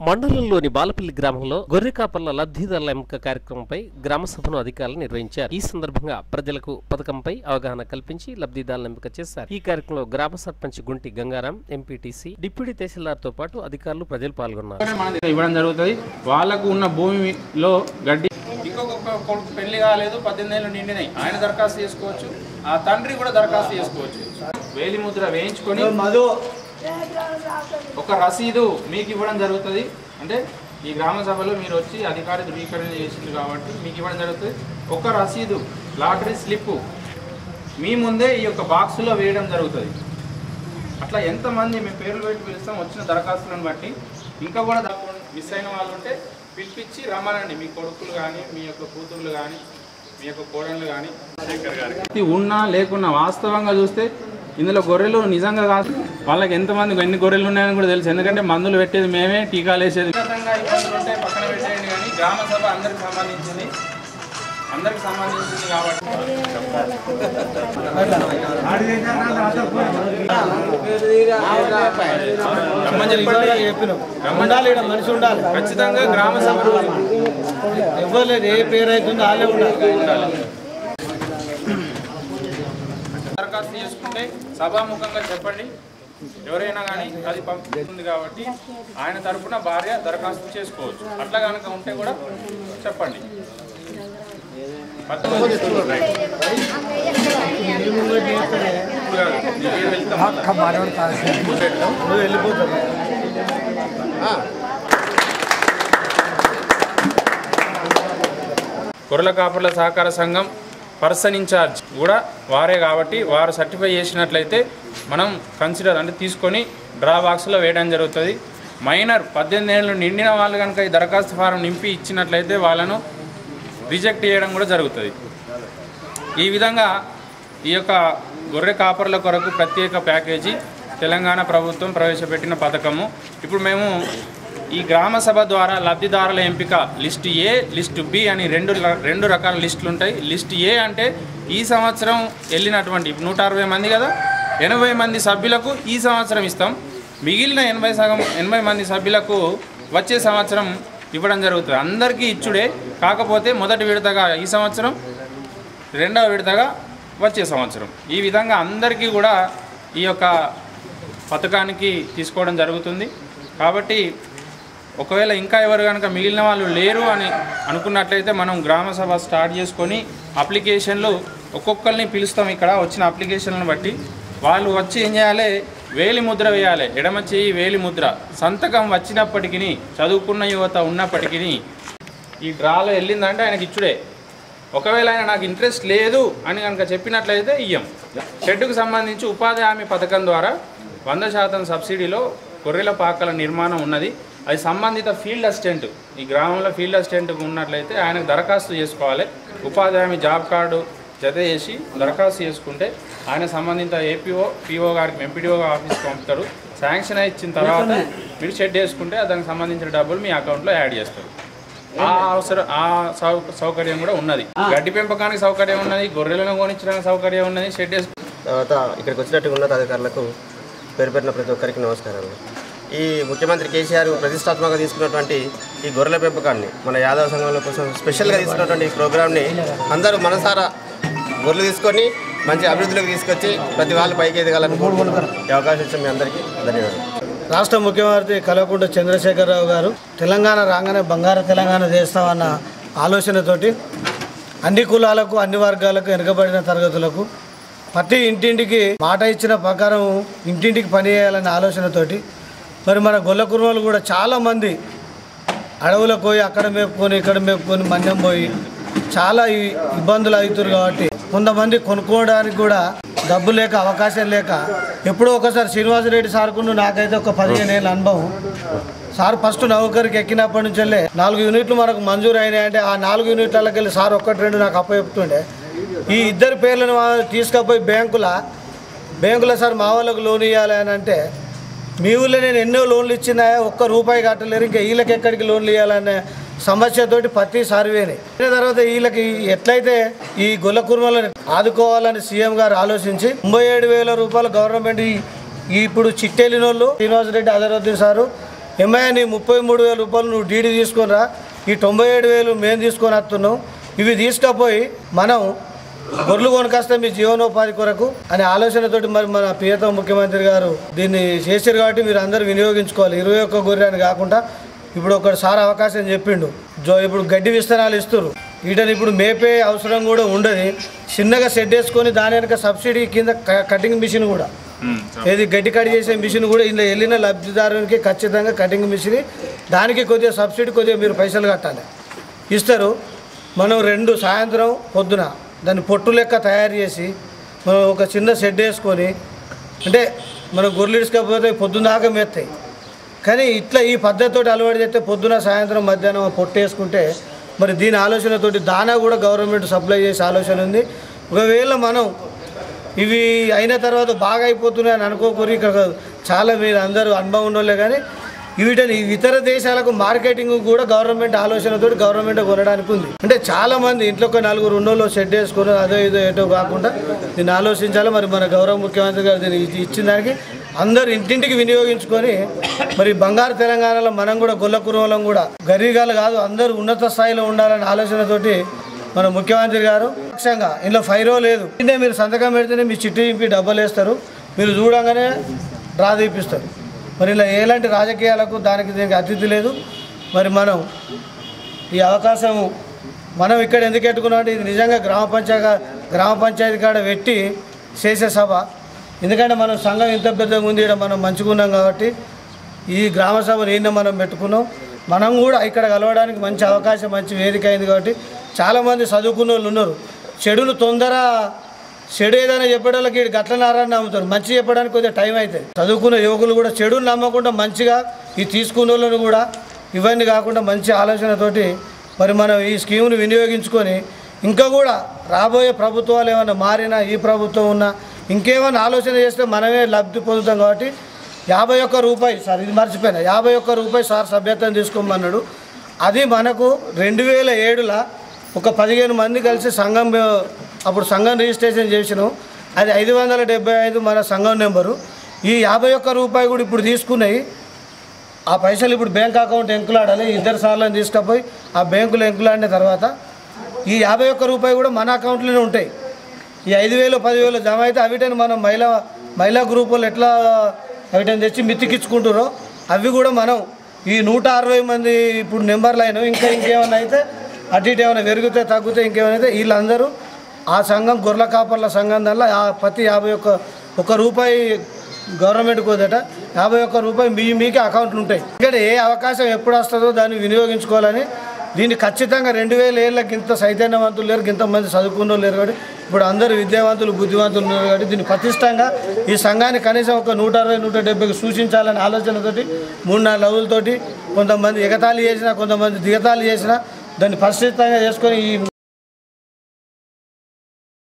మండలంలోని బాలపల్లి గ్రామంలో గొర్రె కాపర్ల లబ్ధిదారుల ఎంపిక కార్యక్రమంపై గ్రామ సభను అధికారులు నిర్వహించారు. ఈ సందర్భంగా ప్రజలకు పథకంపై అవగాహన కల్పించి లబ్ధిదారుల ఎంపిక చేశారు. ఈ కార్యక్రమంలో గ్రామ సర్పంచ్ గుంటి గంగారాం ఎంపీటీసీ డిప్యూటీ తహసీల్దార్తో పాటు అధికారులు ప్రజలు పాల్గొన్నారు. ఇవ్వడం జరుగుతుంది. వాళ్ళకు ఉన్న భూమిలో గడ్డి కొడుకు పెళ్ళి కాలేదు పద్దెనిమిది ఏళ్ళు నిండినాయి. ఆయన దరఖాస్తు చేసుకోవచ్చు. ఆ తండ్రి కూడా దరఖాస్తు చేసుకోవచ్చు. వేలి ముద్ర వేయించుకొని ఒక రసీదు మీకు ఇవ్వడం జరుగుతుంది. అంటే ఈ గ్రామ సభలో మీరు వచ్చి అధికారి ధృవీకరణ చేసింది కాబట్టి మీకు ఇవ్వడం జరుగుతుంది. ఒక రసీదు లాటరీ స్లిప్ మీ ముందే ఈ యొక్క బాక్సులో వేయడం జరుగుతుంది. అట్లా ఎంతమంది మీ పేర్లు పెట్టి పిలుస్తాం వచ్చిన దరఖాస్తులను బట్టి. ఇంకా కూడా మిస్ అయిన వాళ్ళు ఉంటే పిలిపించి రమ్మనండి. మీ కొడుకులు కానీ మీ యొక్క కూతుర్లు కానీ మీ యొక్క కోడళ్ళు కానీ. ఉన్నా లేకున్నా వాస్తవంగా చూస్తే ఇందులో గొర్రెలు నిజంగా కాదు. వాళ్ళకి ఎంతమంది ఎన్ని గొర్రెలు ఉన్నాయని కూడా తెలుసు. ఎందుకంటే మందులు పెట్టేది మేమే టీకాలు వేసేది. పక్కన పెట్టేయండి కానీ గ్రామ సభ అందరికి సంబంధించింది. అందరికి సంబంధించింది కాబట్టి. ఉండాలి మనిషి ఉండాలి ఖచ్చితంగా గ్రామ సభ ఎవరు ఏ పేరు అవుతుందో వాళ్ళే ఉండాలి. దరఖాస్తు చేసుకుంటే సభాముఖంగా చెప్పండి. ఎవరైనా కానీ అది పంపిస్తుంది కాబట్టి ఆయన తరపున భార్య దరఖాస్తు చేసుకోవచ్చు. అట్లా కనుక ఉంటే కూడా చెప్పండి. గొర్రెల కాపర్ల సహకార సంఘం పర్సన్ ఇన్ఛార్జ్ కూడా వారే కాబట్టి వారు సర్టిఫై చేసినట్లయితే మనం కన్సిడర్ అంటే తీసుకొని డ్రా బాక్స్లో వేయడం జరుగుతుంది. మైనర్ పద్దెనిమిది ఏళ్ళు నిండిన వాళ్ళు కనుక ఈ దరఖాస్తు ఫారం నింపి ఇచ్చినట్లయితే వాళ్ళను రిజెక్ట్ చేయడం కూడా జరుగుతుంది. ఈ విధంగా ఈ యొక్క గొర్రె కాపర్ల కొరకు ప్రత్యేక ప్యాకేజీ తెలంగాణ ప్రభుత్వం ప్రవేశపెట్టిన పథకము. ఇప్పుడు మేము ఈ గ్రామ సభ ద్వారా లబ్ధిదారుల ఎంపిక లిస్ట్ ఏ లిస్ట్ బి అని రెండు రెండు రకాల లిస్టులు ఉంటాయి. లిస్ట్ ఏ అంటే ఈ సంవత్సరం వెళ్ళినటువంటి నూట అరవై మంది కదా ఎనభై మంది సభ్యులకు ఈ సంవత్సరం ఇస్తాం. మిగిలిన ఎనభై సగం ఎనభై మంది సభ్యులకు వచ్చే సంవత్సరం ఇవ్వడం జరుగుతుంది. అందరికీ ఇచ్చుడే కాకపోతే మొదటి విడతగా ఈ సంవత్సరం రెండవ విడతగా వచ్చే సంవత్సరం. ఈ విధంగా అందరికీ కూడా ఈ యొక్క పథకానికి తీసుకోవడం జరుగుతుంది. కాబట్టి ఒకవేళ ఇంకా ఎవరు కనుక మిగిలిన వాళ్ళు లేరు అని అనుకున్నట్లయితే మనం గ్రామ సభ స్టార్ట్ చేసుకొని అప్లికేషన్లు ఒక్కొక్కరిని పిలుస్తాం ఇక్కడ వచ్చిన అప్లికేషన్లను బట్టి. వాళ్ళు వచ్చి ఏం చేయాలి? వేలి ముద్ర వేయాలి. ఎడమ చేయి వేలి ముద్ర. సంతకం వచ్చినప్పటికీ చదువుకున్న యువత ఉన్నప్పటికీ ఈ డ్రాలో వెళ్ళిందంటే ఆయనకి ఇచ్చుడే. ఒకవేళ ఆయన నాకు ఇంట్రెస్ట్ లేదు అని కనుక చెప్పినట్లయితే ఇయ్యం. షెడ్కు సంబంధించి ఉపాధి హామీ పథకం ద్వారా వంద శాతం సబ్సిడీలో గొర్రెల పాకల నిర్మాణం ఉన్నది. అది సంబంధిత ఫీల్డ్ అసిస్టెంట్. ఈ గ్రామంలో ఫీల్డ్ అసిస్టెంట్ ఉన్నట్లయితే ఆయనకు దరఖాస్తు చేసుకోవాలి. ఉపాధి హామీ జాబ్ కార్డు జత చేసి దరఖాస్తు చేసుకుంటే ఆయన సంబంధిత ఏపీఓ పీఓ గారికి ఎంపీడీఓ ఆఫీస్కి పంపుతారు. శాంక్షన్ అయి ఇచ్చిన తర్వాత మీరు షెడ్ వేసుకుంటే దానికి సంబంధించిన డబ్బులు మీ అకౌంట్లో యాడ్ చేస్తారు. ఆ అవసరం ఆ సౌ సౌకర్యం కూడా ఉన్నది. గడ్డి పెంపకానికి సౌకర్యం ఉన్నది గొర్రెలను కొనిచ్చడానికి సౌకర్యం ఉన్నది షెడ్ తర్వాత ఇక్కడికి వచ్చినట్టు ఉన్నతాధికారులకు పేరు పేరున ప్రతి ఒక్కరికి నమస్కారాలు. ఈ ముఖ్యమంత్రి కేసీఆర్ ప్రతిష్టాత్మకంగా తీసుకున్నటువంటి ఈ గొర్రెల పెంపకాన్ని మన యాదవ సంఘంలో కోసం స్పెషల్గా తీసుకున్నటువంటి ఈ ప్రోగ్రామ్ని అందరూ మనసారా గొర్రెలు తీసుకొని మంచి అభివృద్ధిలోకి తీసుకొచ్చి ప్రతి వాళ్ళు పైకి ఎదగాలని కోరుకుంటున్నారు ఈ అవకాశం ఇచ్చిన మీ అందరికీ ధన్యవాదాలు. రాష్ట్ర ముఖ్యమంత్రి కల్వకుంట్ల చంద్రశేఖరరావు గారు తెలంగాణ రాగానే బంగారు తెలంగాణ చేస్తామన్న ఆలోచనతోటి అన్ని కులాలకు అన్ని వర్గాలకు వెనుకబడిన తరగతులకు ప్రతి ఇంటింటికి మాట ఇచ్చిన ప్రకారం ఇంటింటికి పనిచేయాలనే ఆలోచనతోటి మరి మన గొల్ల కుర్మలు కూడా చాలామంది అడవులకు పోయి అక్కడ మేపుకొని ఇక్కడ మేపుకొని మన్యం పోయి చాలా ఈ- ఇబ్బందులు అవుతారు కాబట్టి కొంతమంది కొనుక్కోవడానికి కూడా డబ్బు లేక అవకాశం లేక ఎప్పుడో ఒకసారి శ్రీనివాసరెడ్డి సార్కును నాకైతే ఒక పదిహేను ఏళ్ళ అనుభవం. సార్ ఫస్ట్ నౌకరికి ఎక్కినప్పటి నుంచెల్లే నాలుగు యూనిట్లు మనకు మంజూరు అయినాయంటే ఆ నాలుగు యూనిట్లకి వెళ్ళి సార్ ఒక్కటి రెండు నాకు అప్పచెప్తుండే. ఈ ఇద్దరు పేర్లను తీసుకపోయి తీసుకుపోయి బ్యాంకుల బ్యాంకులో సార్ మా వాళ్ళకు లోన్ ఇవ్వాలి అని అంటే మీ ఊళ్ళో నేను ఎన్నో లోన్లు ఇచ్చినా ఒక్క రూపాయి కట్టలేరు. ఇంకా వీళ్ళకి ఎక్కడికి లోన్లు ఇవ్వాలనే సమస్యతోటి ప్రతి సర్వేని తర్వాత వీళ్ళకి ఎట్లయితే ఈ గొల్ల కుర్మలను ఆదుకోవాలని సీఎం గారు ఆలోచించి తొంభై ఏడు వేల రూపాయలు గవర్నమెంట్ ఇప్పుడు చిట్టెలిన వాళ్ళు శ్రీనివాసరెడ్డి అజరుద్దీన్ సారు ఏమయ్య నీ ముప్పై మూడు వేల రూపాయలు నువ్వు డీడీ తీసుకునిరా ఈ తొంభై ఏడు వేలు మేము తీసుకొని వస్తున్నాం. ఇవి తీసుకపోయి మనం గొర్రెలు కొనుకొస్తే మీ జీవనోపాధి కొరకు అనే ఆలోచనతోటి మరి మన ప్రియతమ ముఖ్యమంత్రి గారు దీన్ని చేశారు కాబట్టి మీరు అందరూ వినియోగించుకోవాలి. ఇరవై ఒక్క గొర్రె అని కాకుండా ఇప్పుడు ఒకటి సార్ అవకాశం చెప్పిండు. జో ఇప్పుడు గడ్డి విస్తరాలు ఇస్తారు వీటిని ఇప్పుడు మేపే అవసరం కూడా ఉండదు. చిన్నగా సెట్ వేసుకొని దాని వెనక సబ్సిడీ కింద క- కటింగ్ మిషన్ కూడా. ఏది గడ్డి కట్ చేసే మిషన్ కూడా ఇందులో వెళ్ళిన లబ్ధిదారునికి ఖచ్చితంగా కటింగ్ మిషన్ దానికి కొద్దిగా సబ్సిడీ కొద్దిగా మీరు పైసలు కట్టాలి. ఇస్తారు. మనం రెండు సాయంత్రం పొద్దున దాన్ని పొట్టు లెక్క తయారు చేసి మనం ఒక చిన్న షెడ్ వేసుకొని అంటే మనం గొర్రెలు ఇసుకపోతే పొద్దున్న కానీ ఇట్లా ఈ పద్ధతితో అలవాటు చేస్తే పొద్దున సాయంత్రం మధ్యాహ్నం పొట్టేసుకుంటే మరి దీని ఆలోచనతోటి దానా కూడా గవర్నమెంట్ సప్లై చేసే ఆలోచన ఉంది. ఒకవేళ మనం ఇవి అయిన తర్వాత బాగా అయిపోతున్నాయని అనుకోకూరి ఇక్కడ చాలా మీరు అందరూ అనుభవం ఉండలే కానీ వీటిని ఇతర దేశాలకు మార్కెటింగ్ కూడా గవర్నమెంట్ ఆలోచనతో గవర్నమెంట్ కొనడానికి ఉంది. అంటే చాలా మంది ఇంట్లో ఒక నలుగురు ఉన్నోళ్ళు షెడ్ వేసుకుని అదో ఇదో ఏటో కాకుండా దీన్ని ఆలోచించాలి. మరి మన గౌరవ ముఖ్యమంత్రి గారు దీన్ని ఇచ్చిన దానికి అందరు ఇంటింటికి వినియోగించుకొని మరి బంగారు తెలంగాణలో మనం కూడా గొల్ల కూడా గరీగాలు కాదు అందరూ ఉన్నత స్థాయిలో ఉండాలనే ఆలోచనతోటి మన ముఖ్యమంత్రి గారు లక్ష్యంగా ఇందులో ఫైరో లేదు. మీరు సంతకం పెడితేనే మీ చిట్టి ఇంపి డబ్బులు వేస్తారు. మీరు చూడంగానే డ్రా తీపిస్తారు. మరి ఇలా ఎలాంటి రాజకీయాలకు దానికి దీనికి అతిథి లేదు. మరి మనం ఈ అవకాశం మనం ఇక్కడ ఎందుకు పెట్టుకున్నాం అంటే ఇది నిజంగా గ్రామ పంచాయతీ గ్రామ పంచాయతీ కాడ పెట్టి చేసే సభ. ఎందుకంటే మనం సంఘం ఇంత పెద్దగా ఉంది ఇక్కడ మనం మంచుకున్నాం కాబట్టి ఈ గ్రామ సభ నిన్న మనం పెట్టుకున్నాం. మనం కూడా ఇక్కడ కలవడానికి మంచి అవకాశం మంచి వేదిక అయింది కాబట్టి చాలామంది చదువుకున్న వాళ్ళు ఉన్నారు. చెడును తొందర చెడు ఏదైనా చెప్పడానికి ఈడు గట్ల నారాయణ నమ్ముతారు మంచి చెప్పడానికి కొద్దిగా టైం అవుతుంది చదువుకున్న యువకులు కూడా చెడును నమ్మకుండా మంచిగా ఈ తీసుకున్న వాళ్ళను కూడా ఇవన్నీ కాకుండా మంచి ఆలోచనతోటి మరి మనం ఈ స్కీమ్ను వినియోగించుకొని ఇంకా కూడా రాబోయే ప్రభుత్వాలు ఏమైనా మారినా ఈ ప్రభుత్వం ఉన్నా ఇంకేమైనా ఆలోచన చేస్తే మనమే లబ్ధి పొందుతాం కాబట్టి యాభై ఒక్క రూపాయి సార్ ఇది మర్చిపోయినా. యాభై ఒక్క రూపాయి సార్ సభ్యత్వం తీసుకోమన్నాడు. అది మనకు రెండు వేల ఏడులో ఒక పదిహేను మంది కలిసి సంఘం అప్పుడు సంఘం రిజిస్ట్రేషన్ చేసినాం. అది ఐదు వందల డెబ్బై ఐదు మన సంఘం నెంబరు. ఈ యాభై ఒక్క రూపాయి కూడా ఇప్పుడు తీసుకున్నాయి. ఆ పైసలు ఇప్పుడు బ్యాంక్ అకౌంట్ ఎంకులాడాలి. ఇద్దరు సార్లు తీసుకుపోయి ఆ బ్యాంకులో ఎంకులాడిన తర్వాత ఈ యాభై ఒక్క రూపాయి కూడా మన అకౌంట్లోనే ఉంటాయి. ఈ ఐదు వేలు పదివేలు జమ అయితే అవిటని మనం మహిళా మహిళా గ్రూపులు ఎట్లా అవిటని తెచ్చి మిత్తికిచ్చుకుంటారో అవి కూడా మనం ఈ నూట అరవై మంది ఇప్పుడు నెంబర్లు అయినా ఇంకా ఇంకేమైనా అయితే అటు ఇటు ఏమైనా పెరిగితే తగ్గితే ఇంకేమైనా అయితే వీళ్ళందరూ ఆ సంఘం గొర్రెల కాపర్ల సంఘం దానిలో ఆ ప్రతి యాభై ఒక్క ఒక రూపాయి గవర్నమెంట్ వదట యాభై ఒక్క రూపాయి మీ మీకే అకౌంట్లు ఉంటాయి. ఇక్కడ ఏ అవకాశం ఎప్పుడు వస్తుందో దాన్ని వినియోగించుకోవాలని దీన్ని ఖచ్చితంగా రెండు వేల ఏళ్ళకి ఇంత సైతన్యవంతులు లేరు ఇంత మంది చదువుకున్న లేరు కాబట్టి ఇప్పుడు అందరూ విద్యావంతులు బుద్ధివంతులు ఉన్నారు కాబట్టి దీన్ని ప్రతిష్టంగా ఈ సంఘాన్ని కనీసం ఒక నూట అరవై నూట డెబ్బైకి సూచించాలనే ఆలోచనతోటి మూడు నాలుగు లవ్వులతోటి కొంతమంది ఎగతాళి చేసినా కొంతమంది దిగతాళి చేసినా దాన్ని పరిశుద్ధంగా చేసుకొని ఈ